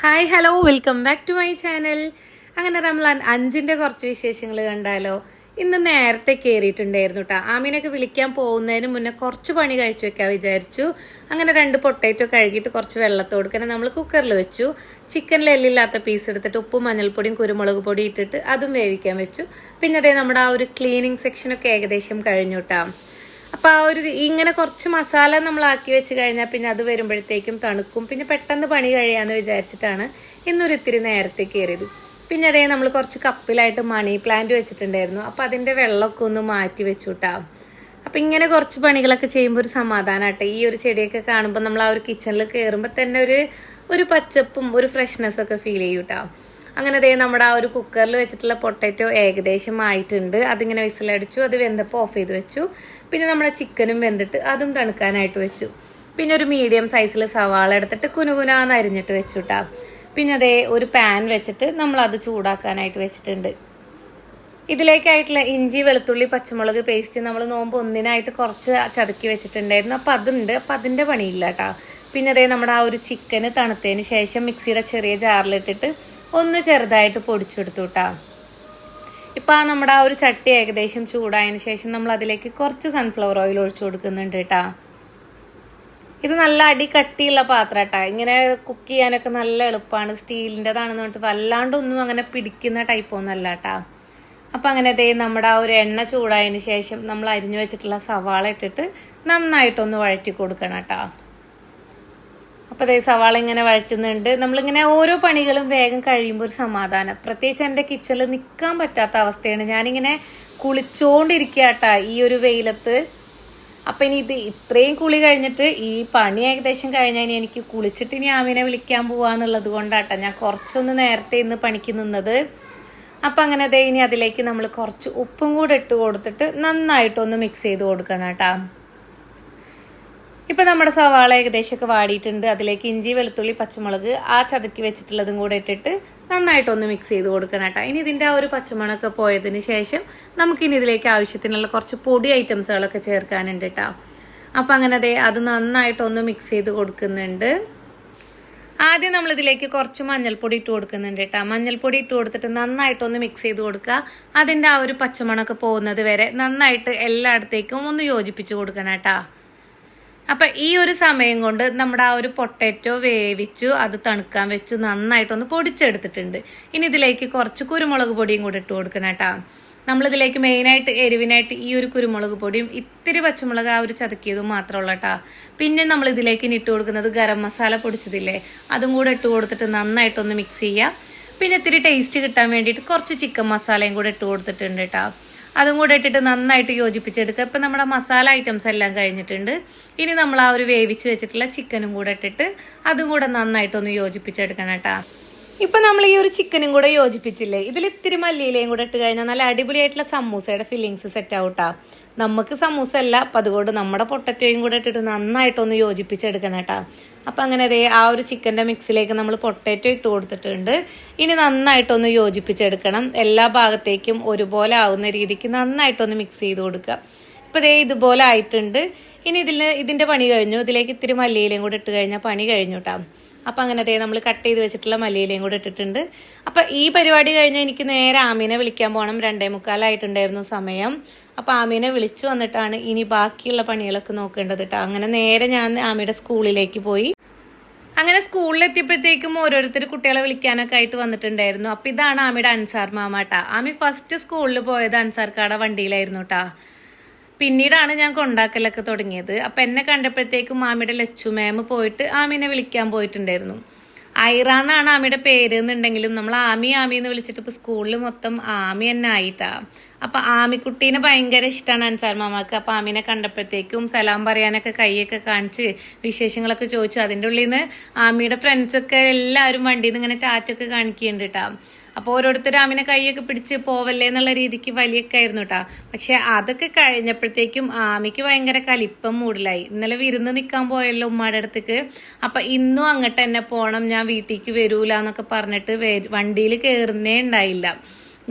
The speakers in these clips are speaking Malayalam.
Hi hello welcome back to my channel. അങ്ങനെ റംലാൻ അഞ്ചിന്റെ കുറച്ച് വിശേഷങ്ങൾ കണ്ടാലോ? ഇന്ന് നേരത്തെ കയറിയിട്ടുണ്ടായിരുന്നു കേട്ടോ ആമീനൊക്കെ വിളിക്കാൻ പോകുന്നതിന് മുന്നേ കുറച്ച് പണി കഴിച്ചു വെക്കാൻ വിചാരിച്ചു. അങ്ങനെ രണ്ട് പൊട്ടേറ്റോ കഴുകിയിട്ട് കുറച്ച് വെള്ളത്തോട് തന്നെ നമ്മൾ കുക്കറിൽ വെച്ചു. ചിക്കനിൽ എല്ലില്ലാത്ത പീസ് എടുത്തിട്ട് ഉപ്പും മഞ്ഞൾപ്പൊടിയും കുരുമുളക് പൊടി ഇട്ടിട്ട് അതും വേവിക്കാൻ വെച്ചു. പിന്നെ അതേ നമ്മുടെ ആ ഒരു ക്ലീനിങ് സെക്ഷനൊക്കെ ഏകദേശം കഴിഞ്ഞു കേട്ടോ അപ്പോൾ ആ ഒരു ഇങ്ങനെ കുറച്ച് മസാല നമ്മൾ ആക്കി വെച്ച് കഴിഞ്ഞാൽ പിന്നെ അത് വരുമ്പോഴത്തേക്കും തണുക്കും. പിന്നെ പെട്ടെന്ന് പണി കഴിയാന്ന് വിചാരിച്ചിട്ടാണ് ഇന്നൊരു ഇത്തിരി നേരത്തെ കയറിയത്. പിന്നെ അതേ നമ്മൾ കുറച്ച് കപ്പിലായിട്ട് മണി പ്ലാന്റ് വെച്ചിട്ടുണ്ടായിരുന്നു. അപ്പോൾ അതിന്റെ വെള്ളമൊക്കെ ഒന്ന് മാറ്റി വെച്ചു കേട്ടോ അപ്പം ഇങ്ങനെ കുറച്ച് പണികളൊക്കെ ചെയ്യുമ്പോൾ ഒരു സമാധാനമാട്ടെ ഈ ഒരു ചെടിയൊക്കെ കാണുമ്പോൾ നമ്മൾ ആ ഒരു കിച്ചണിൽ കയറുമ്പോൾ തന്നെ ഒരു ഒരു പച്ചപ്പും ഒരു ഫ്രഷ്നെസ്സൊക്കെ ഫീൽ ചെയ്യും കേട്ടോ അങ്ങനെ ദേ നമ്മുടെ ആ ഒരു കുക്കറിൽ വെച്ചിട്ടുള്ള പൊട്ടാറ്റോ ഏകദേശം ആയിട്ടുണ്ട് അതിങ്ങനെ വിസിലടിച്ചു അത് വെന്തപ്പോൾ ഓഫ് ചെയ്ത് വെച്ചു. പിന്നെ നമ്മുടെ ചിക്കനും വെന്തിട്ട് അതും തണുക്കാനായിട്ട് വെച്ചു. പിന്നെ ഒരു മീഡിയം സൈസിൽ സവാള എടുത്തിട്ട് കുനുകുനാന്ന് അരിഞ്ഞിട്ട് വെച്ചു കേട്ടോ പിന്നെ അതേ ഒരു പാൻ വെച്ചിട്ട് നമ്മൾ അത് ചൂടാക്കാനായിട്ട് വെച്ചിട്ടുണ്ട്. ഇതിലേക്കായിട്ടുള്ള ഇഞ്ചി വെളുത്തുള്ളി പച്ചമുളക് പേസ്റ്റ് നമ്മൾ നോമ്പ് ഒന്നിനായിട്ട് കുറച്ച് ചതുക്കി വെച്ചിട്ടുണ്ടായിരുന്നു. അപ്പം അതുണ്ട്. അപ്പം അതിന്റെ പണിയില്ല കേട്ടോ പിന്നെ അതേ നമ്മുടെ ആ ഒരു ചിക്കന് തണുത്തതിന് ശേഷം മിക്സിയുടെ ചെറിയ ജാറിലിട്ടിട്ട് ഒന്ന് ചെറുതായിട്ട് പൊടിച്ചെടുത്തു കേട്ടോ ഇപ്പം ആ നമ്മുടെ ആ ഒരു ചട്ടി ഏകദേശം ചൂടായതിന് ശേഷം നമ്മൾ അതിലേക്ക് കുറച്ച് സൺഫ്ലവർ ഓയിൽ ഒഴിച്ചു കൊടുക്കുന്നുണ്ട് കേട്ടോ ഇത് നല്ല അടി കട്ടിയുള്ള പാത്രം കേട്ടോ ഇങ്ങനെ കുക്ക് ചെയ്യാനൊക്കെ നല്ല എളുപ്പമാണ് സ്റ്റീലിന്റെതാണെന്ന് പറഞ്ഞിട്ട് വല്ലാണ്ടൊന്നും അങ്ങനെ പിടിക്കുന്ന ടൈപ്പ് ഒന്നും അല്ല കേട്ടോ അപ്പം അങ്ങനെ ദേ നമ്മുടെ ആ ഒരു എണ്ണ ചൂടായതിന് ശേഷം നമ്മൾ അരിഞ്ഞു വെച്ചിട്ടുള്ള സവാള ഇട്ടിട്ട് നന്നായിട്ടൊന്ന് വഴറ്റി കൊടുക്കണം കേട്ടോ അപ്പോൾ അതേ സവാള ഇങ്ങനെ വഴറ്റുന്നുണ്ട്. നമ്മളിങ്ങനെ ഓരോ പണികളും വേഗം കഴിയുമ്പോൾ ഒരു സമാധാനം. പ്രത്യേകിച്ച് എന്റെ കിച്ചണിൽ നിൽക്കാൻ പറ്റാത്ത അവസ്ഥയാണ്. ഞാനിങ്ങനെ കുളിച്ചോണ്ടിരിക്കുക കേട്ടാ ഈ ഒരു വെയിലത്ത്. അപ്പം ഇനി ഇത് ഇത്രയും കുളി കഴിഞ്ഞിട്ട് ഈ പണി ഏകദേശം കഴിഞ്ഞാൽ ഇനി എനിക്ക് കുളിച്ചിട്ട് ഇനി ആമിനെ വിളിക്കാൻ പോവാന്നുള്ളത് കൊണ്ടാട്ടാ ഞാൻ കുറച്ചൊന്ന് നേരത്തെ ഇന്ന് പണിക്ക് നിന്നത്. അപ്പം അങ്ങനെ ദേ ഇനി അതിലേക്ക് നമ്മൾ കുറച്ച് ഉപ്പും കൂടെ ഇട്ട് കൊടുത്തിട്ട് നന്നായിട്ടൊന്ന് മിക്സ് ചെയ്ത് കൊടുക്കണം കേട്ടോ. ഇപ്പം നമ്മുടെ സവാള ഏകദേശമൊക്കെ വാടിയിട്ടുണ്ട്. അതിലേക്ക് ഇഞ്ചി വെളുത്തുള്ളി പച്ചമുളക് ആ ചതുക്കി വെച്ചിട്ടുള്ളതും കൂടെ ഇട്ടിട്ട് നന്നായിട്ടൊന്ന് മിക്സ് ചെയ്ത് കൊടുക്കണം കേട്ടോ. ഇനി ഇതിന്റെ ആ ഒരു പച്ചമുളകൊക്കെ പോയതിന് ശേഷം നമുക്കിനി ഇതിലേക്ക് ആവശ്യത്തിനുള്ള കുറച്ച് പൊടി ഐറ്റംസുകളൊക്കെ ചേർക്കാനുണ്ട് കേട്ടോ. അപ്പം അങ്ങനെ അതെ അത് നന്നായിട്ടൊന്ന് മിക്സ് ചെയ്ത് കൊടുക്കുന്നുണ്ട്. ആദ്യം നമ്മൾ ഇതിലേക്ക് കുറച്ച് മഞ്ഞൾപ്പൊടി ഇട്ട് കൊടുക്കുന്നുണ്ട് കേട്ടോ. മഞ്ഞൾപ്പൊടി ഇട്ട് കൊടുത്തിട്ട് നന്നായിട്ടൊന്ന് മിക്സ് ചെയ്ത് കൊടുക്കുക. അതിന്റെ ആ ഒരു പച്ചമണമൊക്കെ പോകുന്നത് വരെ നന്നായിട്ട് എല്ലായിടത്തേക്കും ഒന്ന് യോജിപ്പിച്ച് കൊടുക്കണം കേട്ടോ. അപ്പം ഈ ഒരു സമയം കൊണ്ട് നമ്മുടെ ആ ഒരു പൊട്ടാറ്റോ വേവിച്ചു അത് തണുക്കാൻ വെച്ചു നന്നായിട്ടൊന്ന് പൊടിച്ചെടുത്തിട്ടുണ്ട്. ഇനി ഇതിലേക്ക് കുറച്ച് കുരുമുളക് പൊടിയും കൂടെ ഇട്ട് കൊടുക്കണം കേട്ടോ. നമ്മളിതിലേക്ക് മെയിനായിട്ട് എരിവിനായിട്ട് ഈ ഒരു കുരുമുളക് പൊടിയും ഇത്തിരി പച്ചമുളക് ആ ഒരു ചതുക്കിയതും മാത്രമുള്ള കേട്ടോ. പിന്നെ നമ്മൾ ഇതിലേക്ക് ഇനി ഇട്ട് കൊടുക്കുന്നത് ഗരം മസാല പൊടിച്ചതില്ലേ അതും കൂടെ ഇട്ട് കൊടുത്തിട്ട് നന്നായിട്ടൊന്ന് മിക്സ് ചെയ്യുക പിന്നെ ഇത്തിരി ടേസ്റ്റ് കിട്ടാൻ വേണ്ടിയിട്ട് കുറച്ച് ചിക്കൻ മസാലയും കൂടെ ഇട്ട് കൊടുത്തിട്ടുണ്ട് കേട്ടോ. അതും കൂടെ ഇട്ടിട്ട് നന്നായിട്ട് യോജിപ്പിച്ചെടുക്കുക. ഇപ്പം നമ്മുടെ മസാല ഐറ്റംസ് എല്ലാം കഴിഞ്ഞിട്ടുണ്ട്. ഇനി നമ്മൾ ആ ഒരു വേവിച്ച് വെച്ചിട്ടുള്ള ചിക്കനും കൂടെ ഇട്ടിട്ട് അതും കൂടെ നന്നായിട്ടൊന്ന് യോജിപ്പിച്ചെടുക്കണം കേട്ടോ. ഇപ്പം നമ്മൾ ഈ ഒരു ചിക്കനും കൂടെ യോജിപ്പിച്ചില്ലേ? ഇതിൽ ഇത്തിരി മല്ലിയിലയും കൂടെ ഇട്ട് കഴിഞ്ഞാൽ നല്ല അടിപൊളിയായിട്ടുള്ള സമൂസയുടെ ഫില്ലിങ്സ് സെറ്റ് ആവട്ടാ നമുക്ക് സമൂസ അല്ല അപ്പം അതുകൊണ്ട് നമ്മുടെ പൊട്ടറ്റോയും കൂടെ ഇട്ടിട്ട് നന്നായിട്ടൊന്ന് യോജിപ്പിച്ചെടുക്കണം കേട്ടോ. അപ്പം അങ്ങനെ അതേ ആ ഒരു ചിക്കന്റെ മിക്സിലേക്ക് നമ്മൾ പൊട്ടറ്റോ ഇട്ട് കൊടുത്തിട്ടുണ്ട്. ഇനി നന്നായിട്ടൊന്ന് യോജിപ്പിച്ചെടുക്കണം. എല്ലാ ഭാഗത്തേക്കും ഒരുപോലെ ആവുന്ന രീതിക്ക് നന്നായിട്ടൊന്ന് മിക്സ് ചെയ്ത് കൊടുക്കുക. ഇപ്പം ദേ ഇതുപോലെ ആയിട്ടുണ്ട്. ഇനി ഇതിൽ ഇതിന്റെ പണി കഴിഞ്ഞു. ഇതിലേക്ക് ഇത്തിരി മല്ലിയിലും കൂടെ ഇട്ട് കഴിഞ്ഞാൽ പണി കഴിഞ്ഞു കേട്ടോ. അപ്പം അങ്ങനെ അതേ നമ്മൾ കട്ട് ചെയ്ത് വെച്ചിട്ടുള്ള മല്ലിയിലയും കൂടെ ഇട്ടിട്ടുണ്ട്. അപ്പം ഈ പരിപാടി കഴിഞ്ഞാൽ എനിക്ക് നേരെ ആമീനെ വിളിക്കാൻ പോകണം രണ്ടേ മുക്കാലായിട്ടുണ്ടായിരുന്നു സമയം. അപ്പം ആമീനെ വിളിച്ചു വന്നിട്ടാണ് ഇനി ബാക്കിയുള്ള പണികളൊക്കെ നോക്കേണ്ടത് കേട്ടോ അങ്ങനെ നേരെ ഞാൻ ആമിയുടെ സ്കൂളിലേക്ക് പോയി. അങ്ങനെ സ്കൂളിലെത്തിയപ്പോഴത്തേക്കും ഓരോരുത്തർ കുട്ടികളെ വിളിക്കാനൊക്കെ ആയിട്ട് വന്നിട്ടുണ്ടായിരുന്നു. അപ്പം ഇതാണ് ആമിയുടെ അൻസാർ മാമാട്ടാ ആമി ഫസ്റ്റ് സ്കൂളിൽ പോയത് അൻസാർക്കാടെ വണ്ടിയിലായിരുന്നു കേട്ടാ പിന്നീടാണ് ഞാൻ കൊണ്ടാക്കലൊക്കെ തുടങ്ങിയത്. അപ്പം എന്നെ കണ്ടപ്പോഴത്തേക്കും മാമിയുടെ ലച്ചു മാം പോയിട്ട് ആമിനെ വിളിക്കാൻ പോയിട്ടുണ്ടായിരുന്നു. ഐറ എന്നാണ് ആമിയുടെ പേര് എന്നുണ്ടെങ്കിലും നമ്മൾ ആമി ആമി എന്ന് വിളിച്ചിട്ട് ഇപ്പോൾ സ്കൂളിൽ മൊത്തം ആമി തന്നെ ആയിട്ടാ. അപ്പം ആമിക്കുട്ടീനെ ഭയങ്കര ഇഷ്ടമാണ് അൻസാർ മാമാക്ക്. അപ്പം ആമിനെ കണ്ടപ്പോഴത്തേക്കും സലാം പറയാനൊക്കെ കൈയൊക്കെ കാണിച്ച് വിശേഷങ്ങളൊക്കെ ചോദിച്ചു. അതിന്റെ ഉള്ളിൽ നിന്ന് ആമിയുടെ ഫ്രണ്ട്സൊക്കെ എല്ലാവരും വണ്ടിയിൽ നിന്ന് ഇങ്ങനെ ടാറ്റൊക്കെ കാണിക്കുന്നുണ്ട് കേട്ടോ അപ്പോൾ ഓരോരുത്തർ ആമിനെ കൈയൊക്കെ പിടിച്ച് പോവല്ലേ എന്നുള്ള രീതിക്ക് വലിയൊക്കെ ആയിരുന്നു കേട്ടോ പക്ഷെ അതൊക്കെ കഴിഞ്ഞപ്പോഴത്തേക്കും ആമിക്ക് ഭയങ്കര കലിപ്പം മൂടിലായി. ഇന്നലെ വിരുന്ന് നിൽക്കാൻ പോയല്ലോ ഉമ്മയുടെ അടുത്തേക്ക്. അപ്പം ഇന്നും അങ്ങോട്ട് തന്നെ പോകണം ഞാൻ വീട്ടിലേക്ക് വരൂല എന്നൊക്കെ പറഞ്ഞിട്ട് വണ്ടിയിൽ കയറുന്നേ ഉണ്ടായില്ല.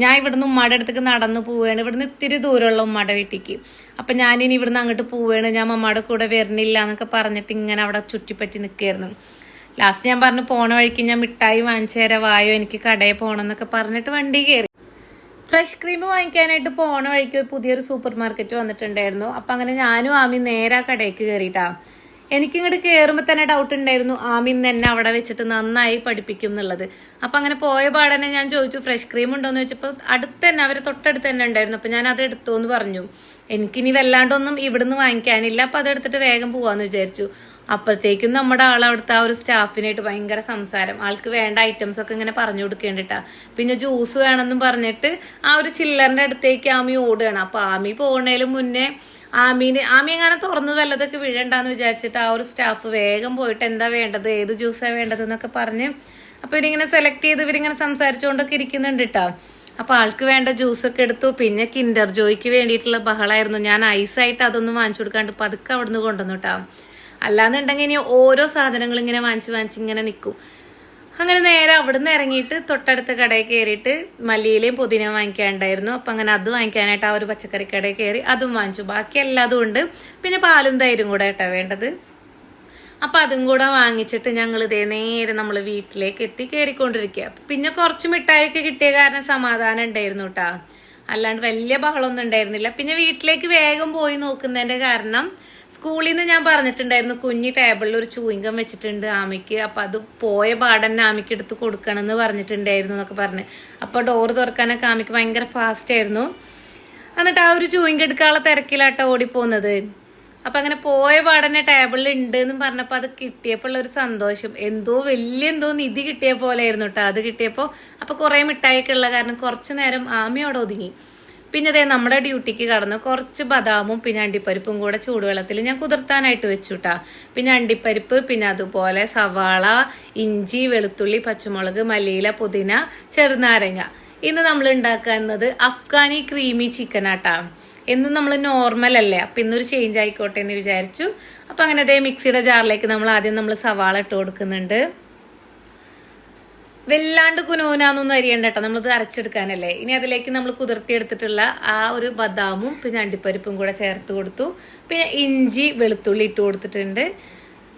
ഞാൻ ഇവിടുന്ന് ഉമ്മയുടെ അടുത്തേക്ക് നടന്നു പോവുകയാണ്. ഇവിടുന്ന് ഇത്തിരി ദൂരമുള്ള ഉമ്മയുടെ വീട്ടിലേക്ക്. അപ്പം ഞാനിനി ഇവിടുന്ന് അങ്ങോട്ട് പോവുകയാണ്. ഞാൻ അമ്മയുടെ കൂടെ വരുന്നില്ല എന്നൊക്കെ പറഞ്ഞിട്ട് ഇങ്ങനെ അവിടെ ചുറ്റിപ്പറ്റി നിൽക്കുകയായിരുന്നു. ലാസ്റ്റ് ഞാൻ പറഞ്ഞു പോണ വഴിക്ക് ഞാൻ മിഠായി വാങ്ങിച്ചു തരാം വായോ എനിക്ക് കടയിൽ പോകണം എന്നൊക്കെ പറഞ്ഞിട്ട് വണ്ടി കയറി. ഫ്രഷ് ക്രീം വാങ്ങിക്കാനായിട്ട് പോണ വഴിക്ക് പുതിയൊരു സൂപ്പർ മാർക്കറ്റ് വന്നിട്ടുണ്ടായിരുന്നു. അപ്പം അങ്ങനെ ഞാനും ആമി നേരെ ആ കടയ്ക്ക് കയറിയിട്ടാ എനിക്കിങ്ങോട്ട് കയറുമ്പോൾ തന്നെ ഡൗട്ട് ഉണ്ടായിരുന്നു ആമിൻ എന്നെ അവിടെ വെച്ചിട്ട് നന്നായി പഠിപ്പിക്കും എന്നുള്ളത്. അപ്പം അങ്ങനെ പോയ പാടനെ ഞാൻ ചോദിച്ചു ഫ്രഷ് ക്രീം ഉണ്ടോയെന്ന് ചോദിച്ചപ്പോൾ അടുത്ത് തന്നെ അവരെ തൊട്ടടുത്ത് തന്നെ ഉണ്ടായിരുന്നു. അപ്പം ഞാൻ അത് എടുത്തു എന്ന് പറഞ്ഞു. എനിക്കിനി വല്ലാണ്ടൊന്നും ഇവിടുന്ന് വാങ്ങിക്കാനില്ല. അപ്പം അതെടുത്തിട്ട് വേഗം പോവാന്ന് വിചാരിച്ചു. അപ്പോഴത്തേക്കും നമ്മുടെ ആൾ അവിടുത്തെ ആ ഒരു സ്റ്റാഫിനായിട്ട് ഭയങ്കര സംസാരം. ആൾക്ക് വേണ്ട ഐറ്റംസ് ഒക്കെ ഇങ്ങനെ പറഞ്ഞു കൊടുക്കേണ്ടിട്ടാ പിന്നെ ജ്യൂസ് വേണമെന്നും പറഞ്ഞിട്ട് ആ ഒരു ചില്ലറിന്റെ അടുത്തേക്ക് ആമി ഓടുകയാണ്. അപ്പൊ ആമി പോകണേലും മുന്നേ ആമീന് ആമി എങ്ങനെ തുറന്നു വല്ലതൊക്കെ വീഴണ്ടെന്ന് വിചാരിച്ചിട്ട് ആ ഒരു സ്റ്റാഫ് വേഗം പോയിട്ട് എന്താ വേണ്ടത് ഏത് ജ്യൂസാണ് വേണ്ടത് എന്നൊക്കെ പറഞ്ഞ് അപ്പൊ ഇവരിങ്ങനെ സെലക്ട് ചെയ്ത് ഇവരിങ്ങനെ സംസാരിച്ചുകൊണ്ടൊക്കെ ഇരിക്കുന്നുണ്ട് കേട്ടോ അപ്പൊ ആൾക്ക് വേണ്ട ജ്യൂസ് ഒക്കെ എടുത്തു. പിന്നെ കിൻഡർ ജോയ്ക്ക് വേണ്ടിയിട്ടുള്ള ബഹളായിരുന്നു. ഞാൻ ഐസായിട്ട് അതൊന്നും വാങ്ങിച്ചു കൊടുക്കാണ്ട് പതുക്കെ അവിടുന്ന് കൊണ്ടുവന്നു കേട്ടോ അല്ലാന്നുണ്ടെങ്കിൽ ഇനി ഓരോ സാധനങ്ങൾ ഇങ്ങനെ വാങ്ങിച്ച് വാങ്ങിച്ച് ഇങ്ങനെ നിൽക്കും. അങ്ങനെ നേരെ അവിടുന്ന് ഇറങ്ങിയിട്ട് തൊട്ടടുത്ത കടയിൽ കയറിയിട്ട് മല്ലിയിലയും പുതിനയും വാങ്ങിക്കാനുണ്ടായിരുന്നു. അപ്പം അങ്ങനെ അത് വാങ്ങിക്കാനായിട്ട് ആ ഒരു പച്ചക്കറി കടയിൽ കയറി അതും വാങ്ങിച്ചു. ബാക്കി എല്ലാതും ഉണ്ട്. പിന്നെ പാലും തൈരും കൂടെ കേട്ടോ വേണ്ടത്. അപ്പം അതും കൂടെ വാങ്ങിച്ചിട്ട് ഞങ്ങൾ ഇതേ നേരെ നമ്മൾ വീട്ടിലേക്ക് എത്തി കയറിക്കൊണ്ടിരിക്കുക. പിന്നെ കുറച്ച് മിഠായിയൊക്കെ കിട്ടിയ കാരണം സമാധാനം ഉണ്ടായിരുന്നു കേട്ടാ. അല്ലാണ്ട് വലിയ ബഹളമൊന്നും ഉണ്ടായിരുന്നില്ല. പിന്നെ വീട്ടിലേക്ക് വേഗം പോയി നോക്കുന്നതിന്റെ കാരണം സ്കൂളിൽ നിന്ന് ഞാൻ പറഞ്ഞിട്ടുണ്ടായിരുന്നു കുഞ്ഞി ടേബിളിൽ ഒരു ചൂയിങ്കം വെച്ചിട്ടുണ്ട് ആമയ്ക്ക് അപ്പൊ അത് പോയ പാടന്നെ ആമയ്ക്ക് എടുത്ത് കൊടുക്കണം എന്ന് പറഞ്ഞിട്ടുണ്ടായിരുന്നു എന്നൊക്കെ പറഞ്ഞ്. അപ്പോൾ ഡോറ് തുറക്കാനൊക്കെ ആമയ്ക്ക് ഭയങ്കര ഫാസ്റ്റ് ആയിരുന്നു. എന്നിട്ട് ആ ഒരു ചൂയിങ്ക എടുക്കാനുള്ള തിരക്കിലാട്ടോ ഓടിപ്പോകുന്നത് അപ്പൊ അങ്ങനെ പോയ പാടന്നെ ടേബിളിൽ ഉണ്ട് എന്ന് പറഞ്ഞപ്പോൾ അത് കിട്ടിയപ്പോൾ ഒരു സന്തോഷം. എന്തോ വലിയ എന്തോ നിധി കിട്ടിയ പോലെ ആയിരുന്നു കേട്ടോ അത് കിട്ടിയപ്പോൾ അപ്പൊ കുറേ മിഠായിയൊക്കെ ഉള്ള കാരണം കുറച്ച് നേരം ആമയോടെ ഒതുങ്ങി. പിന്നെ അതേ നമ്മുടെ ഡ്യൂട്ടിക്ക് കടന്ന് കുറച്ച് ബദാമും പിന്നെ അണ്ടിപ്പരിപ്പും കൂടെ ചൂടുവെള്ളത്തിൽ ഞാൻ കുതിർത്താനായിട്ട് വെച്ചുട്ടാ. പിന്നെ അണ്ടിപ്പരിപ്പ് പിന്നെ അതുപോലെ സവാള ഇഞ്ചി വെളുത്തുള്ളി പച്ചമുളക് മല്ലിയില പുതിന ചെറുനാരങ്ങ. ഇന്ന് നമ്മൾ ഉണ്ടാക്കുന്നത് അഫ്ഗാനി ക്രീമി ചിക്കൻ ആട്ടാ എന്നും നമ്മൾ നോർമൽ അല്ലേ? അപ്പൊ ഇന്നൊരു ചേഞ്ച് ആയിക്കോട്ടെ എന്ന് വിചാരിച്ചു. അപ്പൊ അങ്ങനെ അതേ മിക്സിയുടെ ജാറിലേക്ക് നമ്മൾ ആദ്യം നമ്മൾ സവാള ഇട്ട് കൊടുക്കുന്നുണ്ട്. വല്ലാണ്ട് കുനൂനാന്നൊന്നും അരിയണ്ട കേട്ടോ നമ്മളിത് അരച്ചെടുക്കാനല്ലേ. ഇനി അതിലേക്ക് നമ്മൾ കുതിർത്തിയെടുത്തിട്ടുള്ള ആ ഒരു ബദാമും പിന്നെ അണ്ടിപ്പരിപ്പും കൂടെ ചേർത്ത് കൊടുത്തു. പിന്നെ ഇഞ്ചി വെളുത്തുള്ളി ഇട്ട് കൊടുത്തിട്ടുണ്ട്.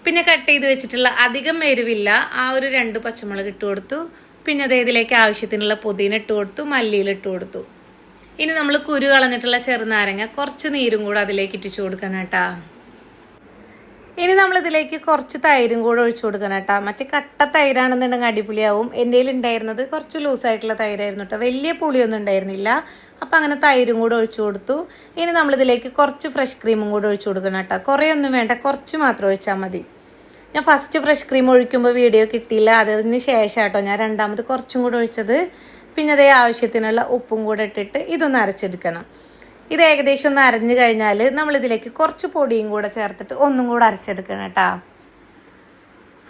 പിന്നെ കട്ട് ചെയ്ത് വെച്ചിട്ടുള്ള അധികം എരിവില്ല. ആ ഒരു രണ്ട് പച്ചമുളക് ഇട്ട് കൊടുത്തു. പിന്നെ അതേ ഇതിലേക്ക് ആവശ്യത്തിനുള്ള പുതിന ഇട്ട് കൊടുത്തു. മല്ലിയിൽ ഇട്ട് കൊടുത്തു. ഇനി നമ്മൾ കുരു കളഞ്ഞിട്ടുള്ള ചെറുനാരങ്ങ കുറച്ച് നീരും കൂടെ അതിലേക്ക് ഇട്ടിച്ചു കൊടുക്കണം കേട്ടാ ഇനി നമ്മൾ ഇതിലേക്ക് കുറച്ച് തൈരും കൂടെ ഒഴിച്ചു കൊടുക്കണം കേട്ടോ. മറ്റേ കട്ട തൈരാണെന്നുണ്ടെങ്കിൽ അടിപൊളിയാവും. എന്റെ ഉണ്ടായിരുന്നത് കുറച്ച് ലൂസായിട്ടുള്ള തൈരായിരുന്നു കേട്ടോ. വലിയ പുളിയൊന്നും ഉണ്ടായിരുന്നില്ല. അപ്പം അങ്ങനെ തൈരും കൂടെ ഒഴിച്ചു കൊടുത്തു. ഇനി നമ്മളിതിലേക്ക് കുറച്ച് ഫ്രഷ് ക്രീമും കൂടെ ഒഴിച്ചു കൊടുക്കണം കേട്ടോ. കുറേ ഒന്നും വേണ്ട. കുറച്ച് മാത്രം ഒഴിച്ചാൽ മതി. ഞാൻ ഫസ്റ്റ് ഫ്രഷ് ക്രീം ഒഴിക്കുമ്പോൾ വീഡിയോ കിട്ടിയില്ല. അതിന് ശേഷം കേട്ടോ ഞാൻ രണ്ടാമത് കുറച്ചും കൂടെ ഒഴിച്ചത്. പിന്നെ അതേ ആവശ്യത്തിനുള്ള ഉപ്പും കൂടെ ഇട്ടിട്ട് ഇതൊന്ന് അരച്ചെടുക്കണം. ഇത് ഏകദേശം ഒന്ന് അരഞ്ഞു കഴിഞ്ഞാൽ നമ്മളിതിലേക്ക് കുറച്ച് പൊടിയും കൂടെ ചേർത്തിട്ട് ഒന്നും കൂടെ അരച്ചെടുക്കണം കേട്ടോ.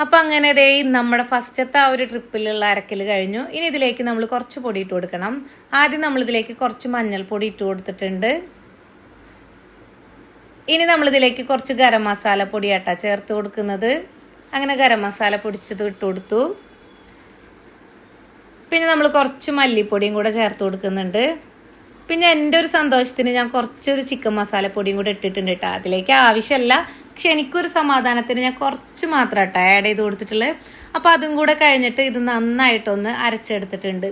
അപ്പം അങ്ങനെ ദേ നമ്മുടെ ഫസ്റ്റത്തെ ആ ഒരു ട്രിപ്പിലുള്ള അരക്കൽ കഴിഞ്ഞു. ഇനി ഇതിലേക്ക് നമ്മൾ കുറച്ച് പൊടി ഇട്ട് കൊടുക്കണം. ആദ്യം നമ്മളിതിലേക്ക് കുറച്ച് മഞ്ഞൾപ്പൊടി ഇട്ട് കൊടുത്തിട്ടുണ്ട്. ഇനി നമ്മളിതിലേക്ക് കുറച്ച് ഗരം മസാല പൊടിയാട്ടാ ചേർത്ത് കൊടുക്കുന്നത്. അങ്ങനെ ഗരം മസാല പൊടിച്ചത് ഇട്ട് കൊടുത്തു. പിന്നെ നമ്മൾ കുറച്ച് മല്ലിപ്പൊടിയും കൂടെ ചേർത്ത് കൊടുക്കുന്നുണ്ട്. പിന്നെ എന്റെ ഒരു സന്തോഷത്തിന് ഞാൻ കുറച്ചൊരു ചിക്കൻ മസാലപ്പൊടിയും കൂടെ ഇട്ടിട്ടുണ്ട് കേട്ടോ അതിലേക്ക് ആവശ്യമല്ല പക്ഷെ എനിക്കൊരു സമാധാനത്തിന് ഞാൻ കുറച്ച് മാത്രം കേട്ടോ ആഡ് ചെയ്ത് കൊടുത്തിട്ടുള്ളത് അപ്പോൾ അതും കൂടെ കഴിഞ്ഞിട്ട് ഇത് നന്നായിട്ടൊന്ന് അരച്ചെടുത്തിട്ടുണ്ട്.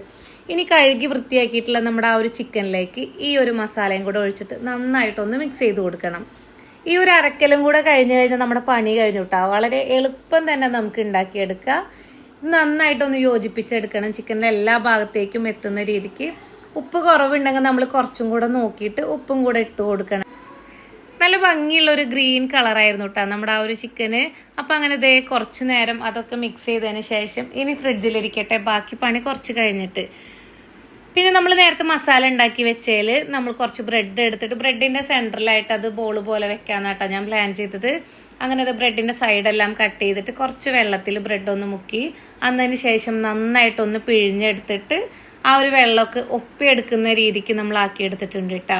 ഇനി കഴുകി വൃത്തിയാക്കിയിട്ടുള്ള നമ്മുടെ ആ ഒരു ചിക്കനിലേക്ക് ഈ ഒരു മസാലയും കൂടെ ഒഴിച്ചിട്ട് നന്നായിട്ടൊന്ന് മിക്സ് ചെയ്ത് കൊടുക്കണം. ഈ ഒരു അരക്കലും കൂടെ കഴിഞ്ഞു കഴിഞ്ഞാൽ നമ്മുടെ പണി കഴിഞ്ഞു കേട്ടോ വളരെ എളുപ്പം തന്നെ നമുക്ക് ഉണ്ടാക്കിയെടുക്കാം. നന്നായിട്ടൊന്ന് യോജിപ്പിച്ചെടുക്കണം ചിക്കന്റെ എല്ലാ ഭാഗത്തേക്കും എത്തുന്ന രീതിക്ക്. ഉപ്പ് കുറവുണ്ടെങ്കിൽ നമ്മൾ കുറച്ചും കൂടെ നോക്കിയിട്ട് ഉപ്പും കൂടെ ഇട്ട് കൊടുക്കണം. നല്ല ഭംഗിയുള്ള ഒരു ഗ്രീൻ കളറായിരുന്നു കേട്ടോ നമ്മുടെ ആ ഒരു ചിക്കന്. അപ്പം അങ്ങനെ ദേ കുറച്ച് നേരം അതൊക്കെ മിക്സ് ചെയ്തതിന് ശേഷം ഇനി ഫ്രിഡ്ജിലിരിക്കട്ടെ ബാക്കി പണി കുറച്ച് കഴിഞ്ഞിട്ട്. പിന്നെ നമ്മൾ നേരത്തെ മസാല ഉണ്ടാക്കി വെച്ചതിൽ നമ്മൾ കുറച്ച് ബ്രെഡ് എടുത്തിട്ട് ബ്രെഡിന്റെ സെന്ററിലായിട്ട് അത് ബോൾ പോലെ വെക്കാന്നാട്ടോ ഞാൻ പ്ലാൻ ചെയ്തത്. അങ്ങനെ അത് ബ്രെഡിന്റെ സൈഡെല്ലാം കട്ട് ചെയ്തിട്ട് കുറച്ച് വെള്ളത്തിൽ ബ്രെഡ് ഒന്ന് മുക്കി അന്നതിന് ശേഷം നന്നായിട്ടൊന്ന് പിഴിഞ്ഞെടുത്തിട്ട് ആ ഒരു വെള്ളമൊക്കെ ഒപ്പിയെടുക്കുന്ന രീതിക്ക് നമ്മൾ ആക്കി എടുത്തിട്ടുണ്ട് കേട്ടോ